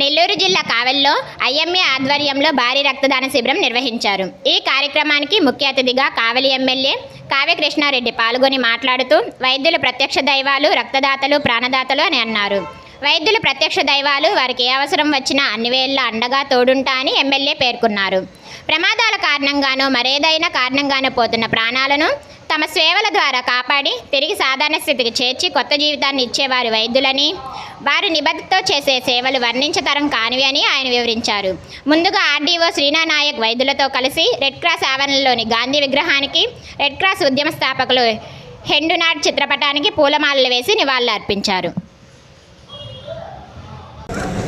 నెల్లూరు జిల్లా కావెల్లో ఐఎంఏ ఆధ్వర్యంలో భారీ రక్తదాన శిబిరం నిర్వహించారు. ఈ కార్యక్రమానికి ముఖ్య అతిథిగా కావలి ఎమ్మెల్యే కావ్య కృష్ణారెడ్డి పాల్గొని మాట్లాడుతూ వైద్యులు ప్రత్యక్ష దైవాలు రక్తదాతలు ప్రాణదాతలు అని అన్నారు. వైద్యులు ప్రత్యక్ష దైవాలు వారికి ఏ అవసరం వచ్చినా అన్ని వేళ్ళ అండగా తోడుంటా అని ఎమ్మెల్యే పేర్కొన్నారు. ప్రమాదాల కారణంగానో మరేదైనా కారణంగానో పోతున్న ప్రాణాలను తమ సేవల ద్వారా కాపాడి తిరిగి సాధారణ స్థితికి చేర్చి కొత్త జీవితాన్ని ఇచ్చేవారు వైద్యులని వారు నిబద్ధతో చేసే సేవలు వర్ణించతరం కానివి అని ఆయన వివరించారు. ముందుగా ఆర్డీఓ శ్రీనానాయక్ వైద్యులతో కలిసి రెడ్ క్రాస్ ఆవరణలోని గాంధీ విగ్రహానికి రెడ్ క్రాస్ ఉద్యమ స్థాపకులు హెండునాడ్ చిత్రపటానికి పూలమాలలు వేసి నివాళులు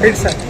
Ele sabe.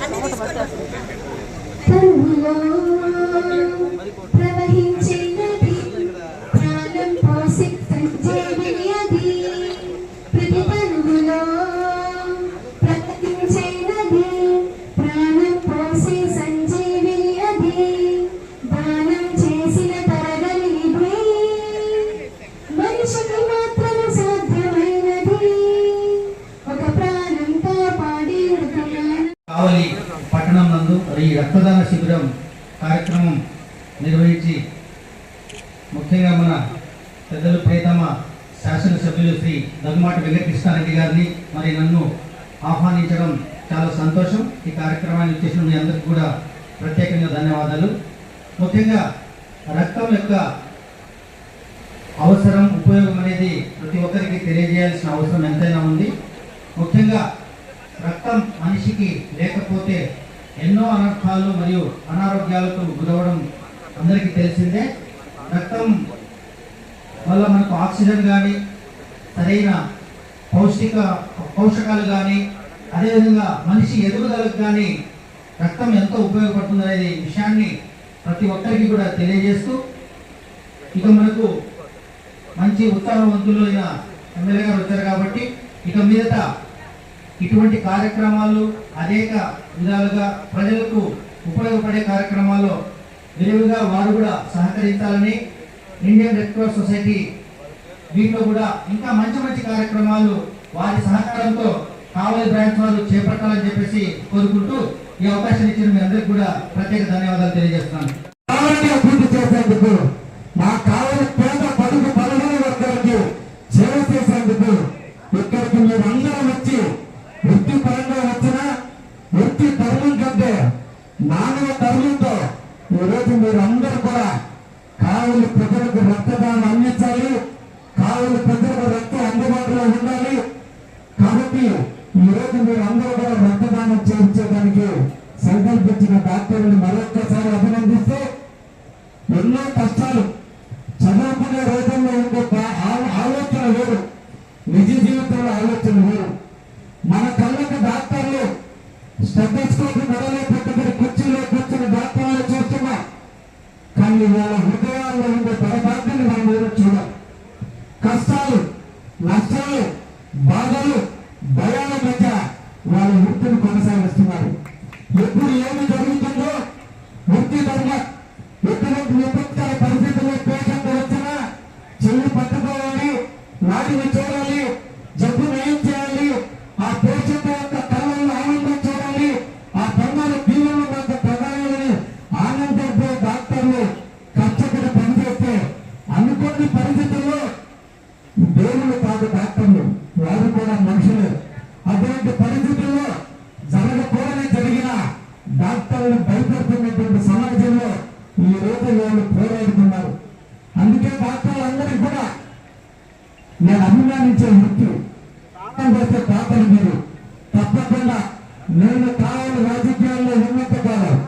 ప్రవహించే కావలి పట్టణం నందు ఈ రక్తదాన శిబిరం కార్యక్రమం నిర్వహించి ముఖ్యంగా మన పెద్దలు ప్రియతమ శాసనసభ్యులు శ్రీ దగ్గుమాటి వెంకటకృష్ణారెడ్డి గారిని మరి నన్ను ఆహ్వానించడం చాలా సంతోషం. ఈ కార్యక్రమాన్ని చేసిన మీ అందరికీ కూడా ప్రత్యేకంగా ధన్యవాదాలు. ముఖ్యంగా రక్తం యొక్క అవసరం ఉపయోగం అనేది ప్రతి ఒక్కరికి తెలియజేయాల్సిన అవసరం ఎంతైనా ఉంది. ముఖ్యంగా రక్తం మనిషికి లేకపోతే ఎన్నో అనర్థాలు మరియు అనారోగ్యాలకు గురవడం అందరికీ తెలిసిందే. రక్తం వల్ల మనకు ఆక్సిజన్ కానీ సరైన పౌష్టిక పోషకాలు కానీ అదేవిధంగా మనిషి ఎదుగుదలకు కానీ రక్తం ఎంతో ఉపయోగపడుతుంది అనేది విషయాన్ని ప్రతి ఒక్కరికి కూడా తెలియజేస్తూ ఇక మనకు మంచి ఉత్సాహవంతులైన ఎమ్మెల్యే గారు వచ్చారు కాబట్టి ఇక మీదట ఇటువంటి కార్యక్రమాలు అనేక విధాలుగా ప్రజలకు ఉపయోగపడే కార్యక్రమాల్లో విలువగా వారు కూడా సహకరించాలని ఇండియన్ రెడ్ క్రాస్ సొసైటీ దీంట్లో కూడా ఇంకా మంచి మంచి కార్యక్రమాలు వారి సహకారంతో కావలి బ్రాంచ్ వారు చేపట్టాలని చెప్పేసి కోరుకుంటూ ఈ అవకాశం ఇచ్చిన మీ అందరికి కూడా ప్రత్యేక ధన్యవాదాలు తెలియజేస్తున్నాను. కావాలని అభివృద్ధి చేసేందుకు మా కావలి పేద పడుగు పదహారు వర్గాలకి సేవ చేసేందుకు ఇక్కడికి మీరు అందరూ మానవ తరులతో ఈరోజు మీరు కూడా కావలి ప్రజలకు రక్తదానం అందించాలి. కావలి ప్రజలకు రక్తం అందుబాటులో ఉండాలి. కాబట్టి ఈరోజు రోజు మీరు కూడా రక్తదానం చేయించడానికి సంకల్పించిన డాక్టర్ని మరొక్కసారి అభినందిస్తూ ఎన్నో కష్టాలు చదువుకునే రోజుల్లో ఉండే ఆలోచన వేరు. నిజ జీవితంలో ఆలోచన వేరు. మన కళ్ళకు డాక్టర్లు స్టెథోస్కోప్ కానీ వాళ్ళ హృదయాల్లో ఉండే పరమార్థాన్ని మనం ఎవరు చూడాలి. కష్టాలు నష్టాలు బాధలు భయాల మధ్య వాళ్ళ వృత్తిని కొనసాగిస్తున్నారు. ఎప్పుడు ఏమి జరుగుతుందో వృత్తి ధర్మ ఎటువంటి విపత్కర పరిస్థితుల్లో పేషెంట్ వచ్చినా చెల్లి పట్టుకోవాలి వాటిని పరిస్థితుల్లో జరగకూడని జరిగిన డాక్టర్లు భయపడుతున్నటువంటి సమాజంలో ఈ రోజు వాళ్ళు పోరాడుతున్నారు. అందుకే డాక్టర్లందరికీ కూడా నేను అభిమానించే వృత్తి చేస్తే పాత్ర మీరు. తప్పకుండా నేను కావాలి రాజకీయాల్లో ఉన్నంత కావాలి